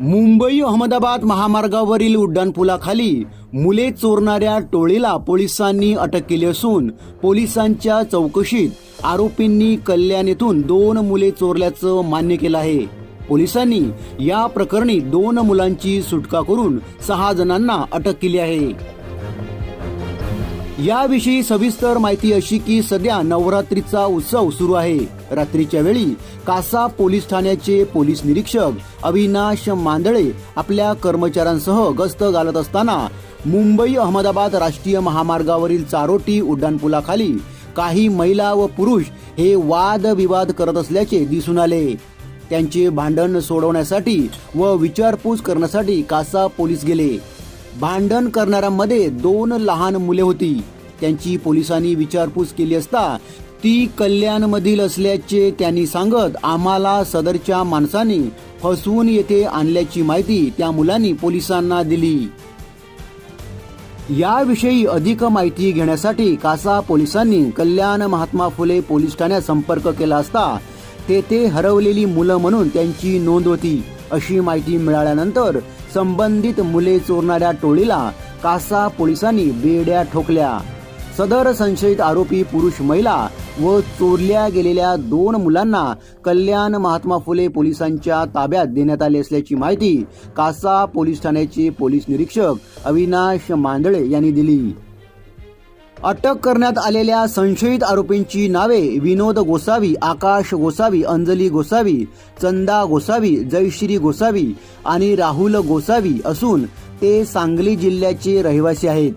मुंबई अहमदाबाद महामार्गावरील उड्डाणपुलाखाली मुले चोरणाऱ्या टोळीला पोलिसांनी अटक केली असून पोलिसांच्या चौकशीत आरोपींनी कल्याण येथून दोन मुले चोरल्याचं मान्य केलं आहे. पोलिसांनी या प्रकरणी दोन मुलांची सुटका करून सहा जणांना अटक केली आहे. याविषयी सविस्तर माहिती अशी की सध्या नवरात्रीचा उत्सव सुरू आहे. रात्रीच्या वेळी कासा पोलीस ठाण्याचे पोलीस निरीक्षक अविनाश मांदळे आपल्या कर्मचाऱ्यांसह गस्त घालत असताना मुंबई अहमदाबाद राष्ट्रीय महामार्गावरील चारोटी उड्डाणपुलाखाली काही महिला व पुरुष हे वादविवाद करत असल्याचे दिसून आले. त्यांचे भांडण सोडवण्यासाठी व विचारपूस करण्यासाठी कासा पोलीस गेले. भांडण करणाऱ्यांमध्ये दोन लहान मुले होती. त्यांची पोलिसांनी विचारपूस केली असता ती कल्याणमधील असल्याचे त्यांनी सांगत आम्हाला सदरच्या माणसाने फसवून येथे आणल्याची माहिती त्या मुलांनी पोलिसांना दिली. याविषयी अधिक माहिती घेण्यासाठी कासा पोलिसांनी कल्याण महात्मा फुले पोलीस ठाण्यात संपर्क केला असता तेथे हरवलेली मुलं म्हणून त्यांची नोंद होती. अशी माहिती मिळाल्यानंतर संबंधित मुले चोरणाऱ्या टोळीला कासा पोलिसांनी बेड्या ठोकल्या. सदर संशयित आरोपी पुरुष महिला व चोरल्या गेलेल्या दोन मुलांना कल्याण महात्मा फुले पोलिसांच्या ताब्यात देण्यात आले असल्याची माहिती कासा पोलीस ठाण्याचे पोलीस निरीक्षक अविनाश मांदळे यांनी दिली. अटक करण्यात आलेल्या संशयित आरोपींची नावे विनोद गोसावी आकाश गोसावी अंजली गोसावी चंदा गोसावी जयश्री गोसावी आणि राहुल गोसावी असून ते सांगली जिल्ह्याचे रहिवासी आहेत.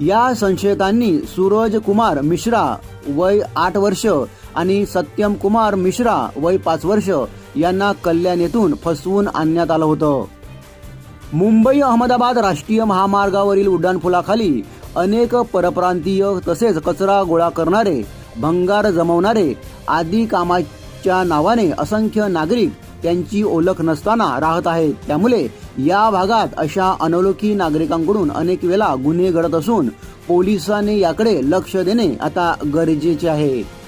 या संशयितांनी सूरज कुमार मिश्रा वय आठ वर्ष आणि सत्यम कुमार मिश्रा वय पाच वर्ष यांना कल्याण येथून फसवून आणण्यात आलं होतं. मुंबई अहमदाबाद राष्ट्रीय महामार्गावरील उड्डाणपुलाखाली अनेक परप्रांतीय तसेच कचरा गोळा करणारे भंगार जमवणारे आदी कामाच्या नावाने असंख्य नागरिक त्यांची ओळख नसताना राहत आहेत त्यामुळे या भागात अशा अनोळखी नागरिकांकडून अनेक वेळा गुन्हे घडत असून पोलिसांनी याकडे लक्ष देणे आता गरजेचे आहे.